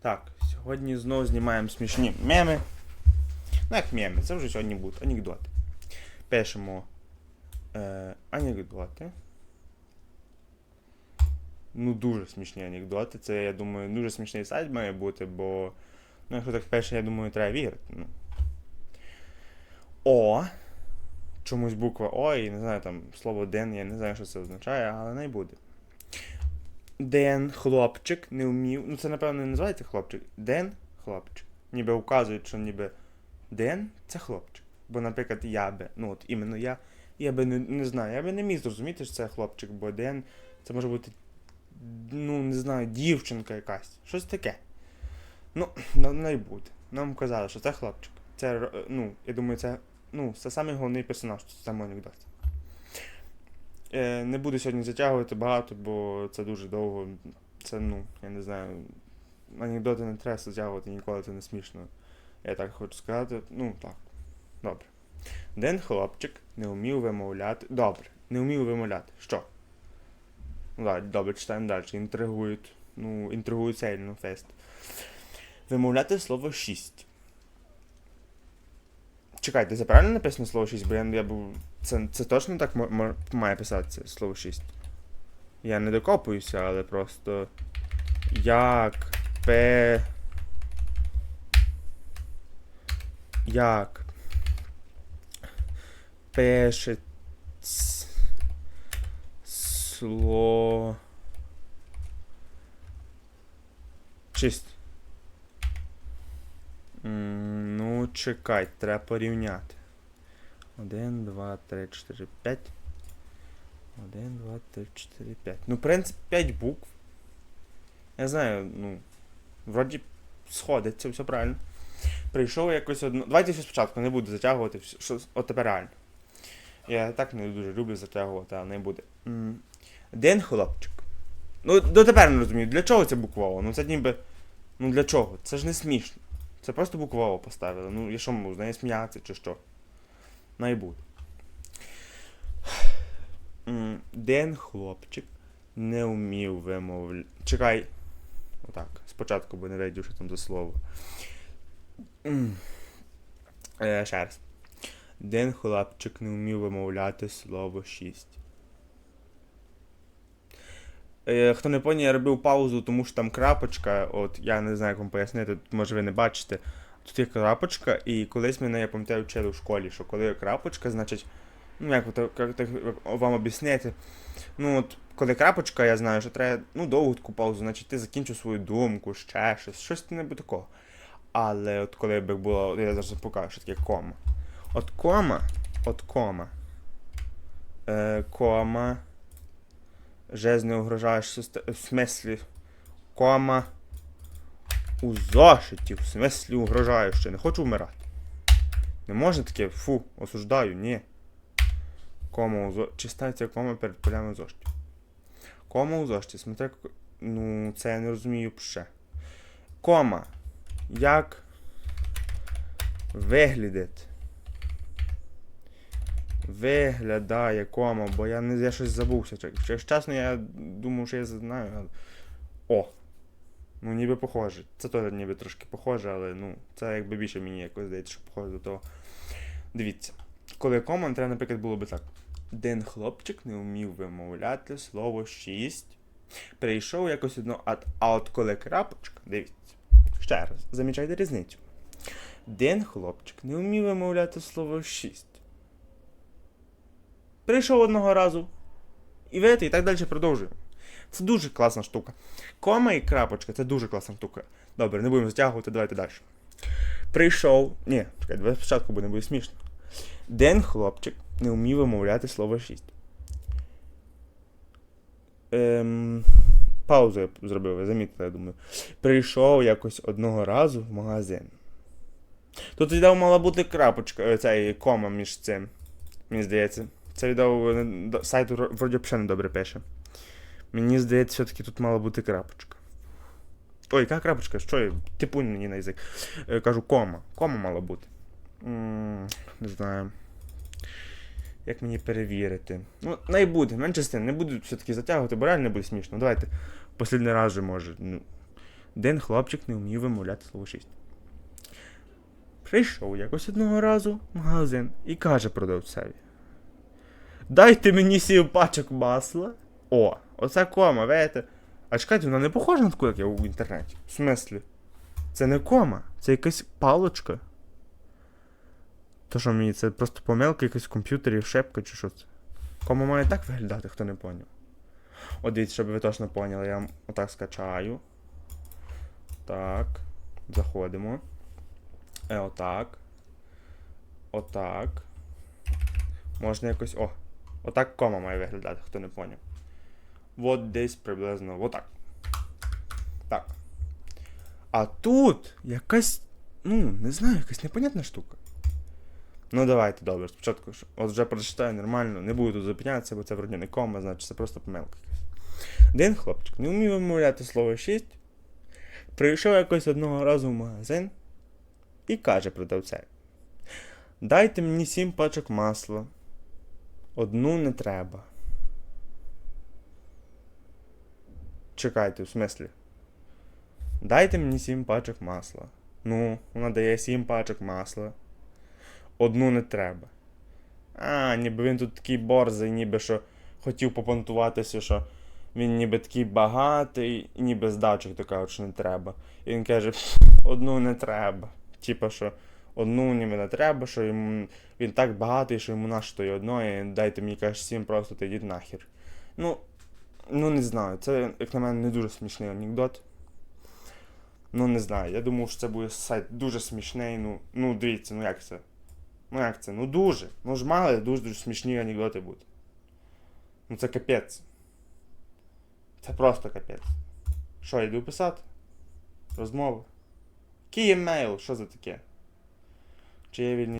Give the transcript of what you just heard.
Так, сьогодні знову знімаємо смішні меми. Ну як меми, це вже сьогодні будуть анекдоти. Пишемо е, анекдоти. Ну, дуже смішні анекдоти. Це, я думаю, дуже смішний сайт має бути, бо. Ну, якщо так пише, я думаю, треба вірити. Ну. О. Чомусь буква О і не знаю там слово Ден, я не знаю, що це означає, але не буде. Ден хлопчик не вмів. Ну це напевно не називається хлопчик. Ден хлопчик. Ніби вказують, що ніби Ден це хлопчик. Бо, наприклад, я би, ну от іменно я, я би не, не знаю, я би не міг зрозуміти, що це хлопчик, бо Ден це може бути, ну, не знаю, дівчинка якась. Щось таке. Ну, не буде. Нам казали, що це хлопчик. Це, ну, я думаю, це, ну, це самий головний персонаж в цьому анекдоті. Е, не буду сьогодні затягувати багато, бо це дуже довго. Це, ну, я не знаю. Анекдоти не треба затягувати ніколи, це не смішно. Я так хочу сказати. Ну, так. Добре. Ден хлопчик не вмів вимовляти. Добре, не вмів вимовляти. Що? Ну, добре, читаємо далі. Інтригують. Ну, інтригують сильно фест. Вимовляти слово шість. Чекайте, це правильно написано слово 6, бо я, я був. Це, це точно так має писатися слово 6? Я не докопуюся, але просто. Як пе. Як. Пише. Сло. Чисть. М, Ну, чекай, треба порівняти. 1, 2, 3, 4, 5. 1, 2, 3, 4, 5. Ну, в принципі, 5 букв. Я знаю, ну. Вроді сходиться, все правильно. Прийшов якось одно. Давайте все спочатку, не буду затягувати. Що... От тепер реально. Я так не дуже люблю затягувати, але не буде. День хлопчик. Ну, дотепер не розумію, для чого це буква Ну це ніби. Ну для чого? Це ж не смішно. Це просто буквово поставили. Ну, я що можу, ну, з неї сміятися чи що. Найбуд. Ден хлопчик не вмів вимовляти. Чекай. Отак. Спочатку бо не вийду, що там за слово. Е, ще раз. Ден хлопчик не вмів вимовляти слово 6 хто не поняв, я робив паузу, тому що там крапочка, от я не знаю, як вам пояснити, може ви не бачите. Тут є крапочка, і колись мене, я пам'ятаю, вчили в школі, що коли є крапочка, значить, ну як, так вам об'яснити. Ну от, коли крапочка, я знаю, що треба ну, довгу таку паузу, значить ти закінчив свою думку, ще щось, щось небудь такого. Але от коли би було, я зараз покажу, що таке кома. От кома, от кома. Е, кома. Жесть не угрожаєш в смислі. Кома. У зошиті, в смислі угрожаю ще. Не хочу вмирати. Не можна таке, фу, осуждаю, ні. Кома у зошиті. Чи ставиться кома перед полями у зошиті? Кома у зошиті, смотри, ну, це я не розумію ще. Кома. Як виглядить? Виглядає кома, бо я не я щось забувся. Якщо чесно, я думав, що я знаю. але- О! Ну, ніби похоже. Це теж ніби трошки похоже, але ну, це якби більше мені якось здається, що похоже до того. Дивіться. Коли кома, треба, наприклад, було би так. Ден хлопчик не вмів вимовляти слово шість. Прийшов якось одно, а, а от коли крапочка, дивіться. Ще раз, замічайте різницю. Ден хлопчик не вмів вимовляти слово шість. Прийшов одного разу. І видите, і так далі продовжуємо. Це дуже класна штука. Кома і крапочка це дуже класна штука. Добре, не будемо затягувати, давайте далі. Прийшов. Ні, чекай, давай спочатку, бо не буде смішно. Ден хлопчик не вмів вимовляти слово 6. Ем, паузу я зробив, ви замітили, я думаю. Прийшов якось одного разу в магазин. Тут віддав мала бути крапочка, е, цей кома між цим. Мені здається. Це віддав е, до- сайт вроді взагалі не добре пише. Мені здається, все-таки тут мала бути крапочка. Ой, яка крапочка? Що я? Типунь мені на язик. Е, Кажу, кома. Кома мала бути. Не знаю. Як мені перевірити? Ну, най буде, менше з тим, не буду все-таки затягувати, бо реально буде смішно. Давайте. Послідний раз же може. Ну, Один хлопчик не вмів вимовляти слово 6. Прийшов якось одного разу в магазин і каже продавцеві. Дайте мені сім пачок масла. О, оце кома, видите? А чекайте, вона не похожа на таку, як я в інтернеті. В смислі? Це не кома, це якась палочка. То що мені, це просто помилка якась в комп'ютері, шепка чи що це? Кома має так виглядати, хто не поняв. От дивіться, щоб ви точно поняли, я вам отак скачаю. Так. Заходимо. Е, отак. Отак. Можна якось. О! Отак кома має виглядати, хто не поняв. От десь приблизно. Отак. Так. А тут якась. Ну, не знаю, якась непонятна штука. Ну давайте, добре, спочатку. От вже прочитаю нормально, не буду тут зупинятися, бо це вроді не кома, значить це просто помилка якась. Один хлопчик не вмів вимовляти слово 6. Прийшов якось одного разу в магазин і каже продавцеві. Дайте мені сім пачок масла. Одну не треба. Чекайте, в смислі. Дайте мені сім пачок масла. Ну, вона дає сім пачок масла. Одну не треба. А, ніби він тут такий борзий, ніби що хотів попонтуватися, що він ніби такий багатий, і ніби здачок то кажуть, що не треба. І він каже, одну не треба. Типа, що одну ніби не треба, що йому він так багатий, що йому наш тої одної, дайте мені каже сім, просто та йдіть нахер. Ну, ну не знаю, це, як на мене, не дуже смішний анекдот. Ну, не знаю. Я думав, що це буде сайт дуже смішний. Ну, ну дивіться, ну як це? Ну як це? Ну дуже. Ну ж мали дуже дуже смішні анекдоти бути. Ну це капець. Це просто капець. Що, йду писати? Розмова. Який емейл? Що за таке? Чи є вільні